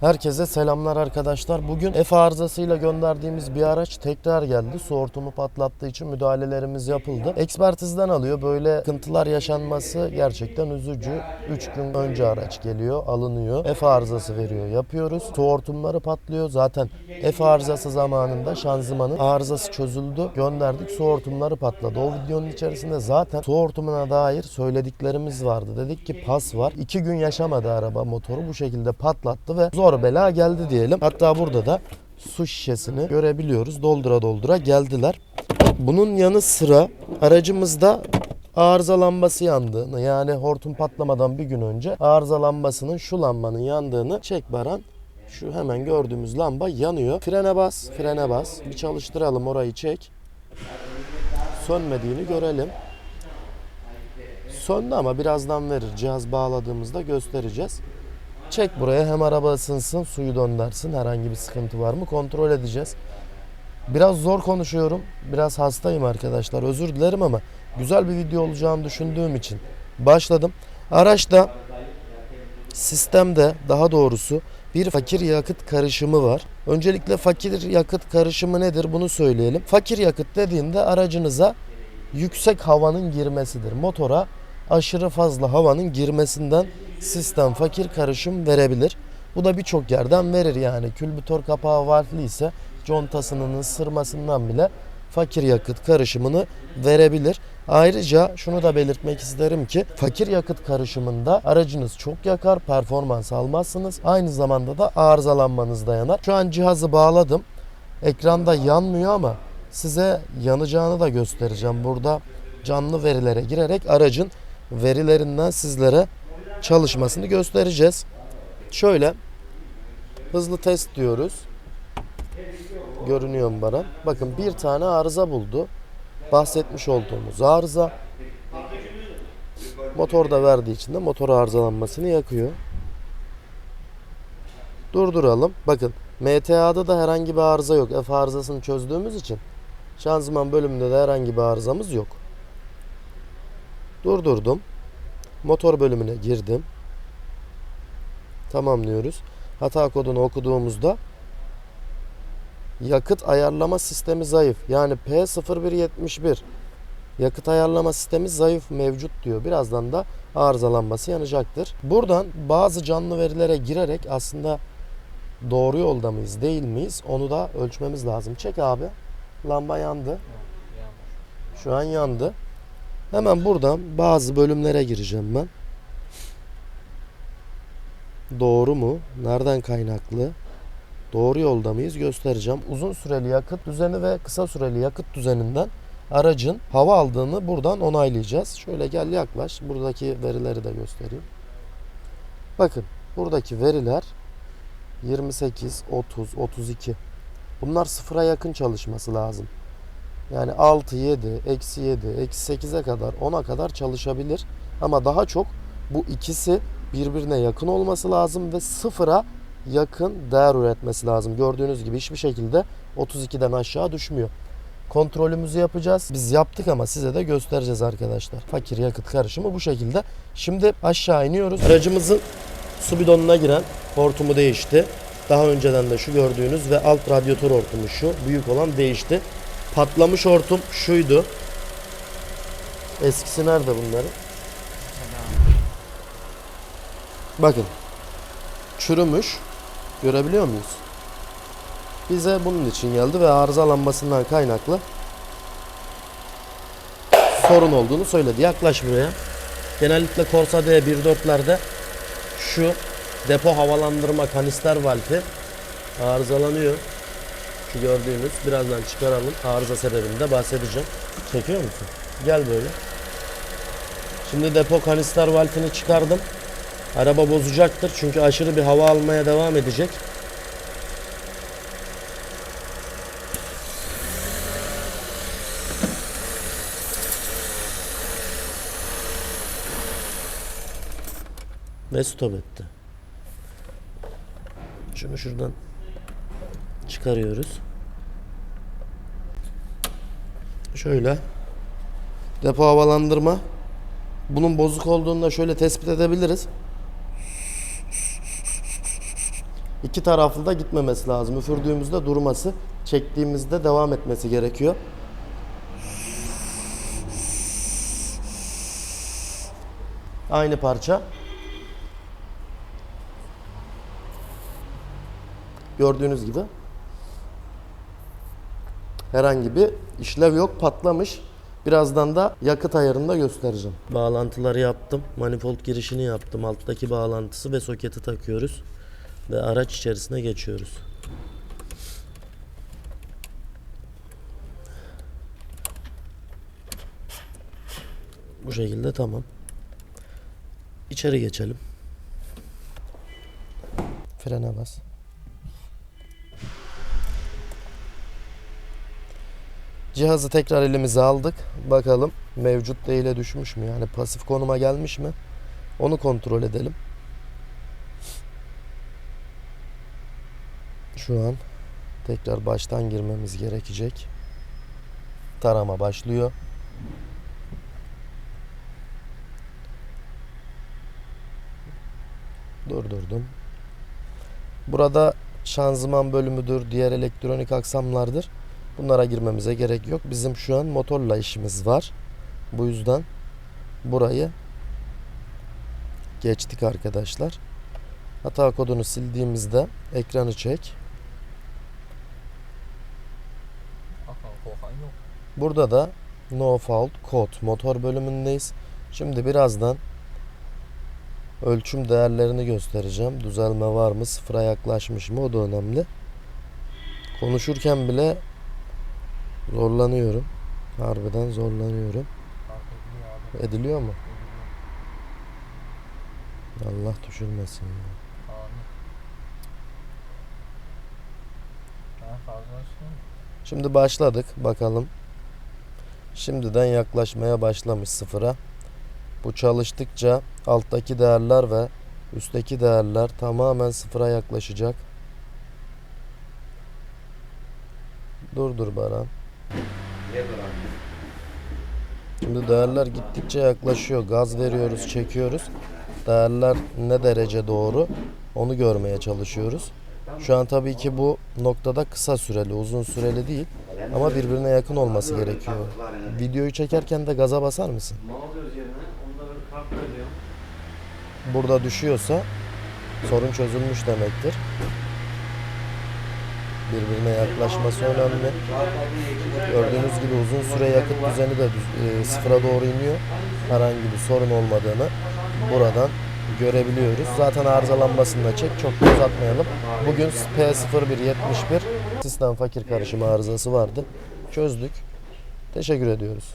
Herkese selamlar arkadaşlar. Bugün F arızasıyla gönderdiğimiz bir araç tekrar geldi. Su hortumu patlattığı için müdahalelerimiz yapıldı. Ekspertizden alıyor. Böyle sıkıntılar yaşanması gerçekten üzücü. 3 gün önce araç geliyor, alınıyor. F arızası veriyor, yapıyoruz. Su hortumları patlıyor. Zaten F arızası zamanında şanzımanın arızası çözüldü. Gönderdik, su hortumları patladı. O videonun içerisinde zaten su hortumuna dair söylediklerimiz vardı. Dedik ki pas var. 2 gün yaşamadı araba motoru bu şekilde patlattı ve zor bela geldi diyelim. Hatta burada da su şişesini görebiliyoruz. Doldura doldura geldiler. Bunun yanı sıra aracımızda arıza lambası yandığını yani hortum patlamadan bir gün önce arıza lambasının şu lambanın yandığını çek baran şu hemen gördüğümüz lamba yanıyor. Frene bas, frene bas. Bir çalıştıralım orayı çek. Sönmediğini görelim. Söndü ama birazdan verir. Cihaz bağladığımızda göstereceğiz. Çek buraya hem araba ısınsın, suyu döndürsün. Herhangi bir sıkıntı var mı kontrol edeceğiz. Biraz zor konuşuyorum. Biraz hastayım arkadaşlar. Özür dilerim ama güzel bir video olacağını düşündüğüm için başladım. Araçta sistemde daha doğrusu bir fakir yakıt karışımı var. Öncelikle fakir yakıt karışımı nedir bunu söyleyelim. Fakir yakıt dediğinde aracınıza yüksek havanın girmesidir. Motora aşırı fazla havanın girmesinden sistem fakir karışım verebilir. Bu da birçok yerden verir yani. Külbütör kapağı valfli ise contasının ısırmasından bile fakir yakıt karışımını verebilir. Ayrıca şunu da belirtmek isterim ki fakir yakıt karışımında aracınız çok yakar, performans almazsınız. Aynı zamanda da arızalanmanız dayanar. Şu an cihazı bağladım. Ekranda yanmıyor ama size yanacağını da göstereceğim. Burada canlı verilere girerek aracın verilerinden sizlere çalışmasını göstereceğiz. Şöyle hızlı test diyoruz. Görünüyor mu bana? Bakın bir tane arıza buldu. Bahsetmiş olduğumuz arıza. Motorda verdiği için de motor arızalanmasını yakıyor. Durduralım. Bakın MTA'da da herhangi bir arıza yok. F arızasını çözdüğümüz için şanzıman bölümünde de herhangi bir arızamız yok. Durdurdum. Motor bölümüne girdim. Tamamlıyoruz. Hata kodunu okuduğumuzda yakıt ayarlama sistemi zayıf. Yani P0171 yakıt ayarlama sistemi zayıf mevcut diyor. Birazdan da arızalanması yanacaktır. Buradan bazı canlı verilere girerek aslında doğru yolda mıyız değil miyiz onu da ölçmemiz lazım. Çek abi. Lamba yandı. Şu an yandı. Hemen buradan bazı bölümlere gireceğim ben. Doğru mu? Nereden kaynaklı? Doğru yolda mıyız göstereceğim. Uzun süreli yakıt düzeni ve kısa süreli yakıt düzeninden aracın hava aldığını buradan onaylayacağız. Şöyle gel yaklaş. Buradaki verileri de göstereyim. Bakın buradaki veriler 28, 30, 32. Bunlar sıfıra yakın çalışması lazım. Yani 6, 7, eksi 7, eksi 8'e kadar 10'a kadar çalışabilir. Ama daha çok bu ikisi birbirine yakın olması lazım ve sıfıra yakın değer üretmesi lazım. Gördüğünüz gibi hiçbir şekilde 32'den aşağı düşmüyor. Kontrolümüzü yapacağız. Biz yaptık ama size de göstereceğiz arkadaşlar. Fakir yakıt karışımı bu şekilde. Şimdi aşağı iniyoruz. Aracımızın su bidonuna giren hortumu değişti. Daha önceden de şu gördüğünüz ve alt radyatör hortumu şu. Büyük olan değişti. Patlamış hortum şuydu. Eskisi nerede bunların? Bakın. Çürümüş. Görebiliyor muyuz? Bize bunun için geldi ve arızalanmasından kaynaklı sorun olduğunu söyledi. Yaklaş buraya. Genellikle Corsa D14'lerde şu depo havalandırma kanister valfi arızalanıyor. Şu gördüğünüz birazdan çıkaralım. Arıza sebebini de bahsedeceğim. Çekiyor musun? Gel böyle. Şimdi depo kanister valfini çıkardım. Araba bozacaktır çünkü aşırı bir hava almaya devam edecek. Ve stop etti. Şunu şuradan çıkarıyoruz. Şöyle depo havalandırma bunun bozuk olduğunu da şöyle tespit edebiliriz. İki taraflı da gitmemesi lazım. Üfürdüğümüzde durması, çektiğimizde devam etmesi gerekiyor. Aynı parça. Gördüğünüz gibi herhangi bir işlev yok patlamış. Birazdan da yakıt ayarını da göstereceğim. Bağlantıları yaptım. Manifold girişini yaptım. Alttaki bağlantısı ve soketi takıyoruz. Ve araç içerisine geçiyoruz. Bu şekilde tamam. İçeri geçelim. Frene bas. Cihazı tekrar elimize aldık. Bakalım mevcut değile düşmüş mü? Yani pasif konuma gelmiş mi? Onu kontrol edelim. Şu an tekrar baştan girmemiz gerekecek. Tarama başlıyor. Durdurdum. Burada şanzıman bölümüdür, diğer elektronik aksamlardır. Bunlara girmemize gerek yok. Bizim şu an motorla işimiz var. Bu yüzden burayı geçtik arkadaşlar. Hata kodunu sildiğimizde ekranı çek. Burada da no fault code motor bölümündeyiz. Şimdi birazdan ölçüm değerlerini göstereceğim. Düzelme var mı? Sıfıra yaklaşmış mı? O da önemli. Konuşurken bile zorlanıyorum. Harbiden zorlanıyorum. Ediliyor mu? Allah düşürmesin ya. Şimdi başladık bakalım. Şimdiden yaklaşmaya başlamış sıfıra. Bu çalıştıkça alttaki değerler ve üstteki değerler tamamen sıfıra yaklaşacak. Dur dur Baran. Şimdi değerler gittikçe yaklaşıyor. Gaz veriyoruz, çekiyoruz. Değerler ne derece doğru onu görmeye çalışıyoruz. Şu an tabii ki bu noktada kısa süreli, uzun süreli değil. Ama birbirine yakın olması gerekiyor. Videoyu çekerken de gaza basar mısın? Burada düşüyorsa sorun çözülmüş demektir. Birbirine yaklaşması önemli. Gördüğünüz gibi uzun süre yakıt düzeni de e, sıfıra doğru iniyor. Herhangi bir sorun olmadığını buradan görebiliyoruz. Zaten arızalanmasını da çek. Çok uzatmayalım. Bugün P0171 sistem fakir karışımı arızası vardı. Çözdük. Teşekkür ediyoruz.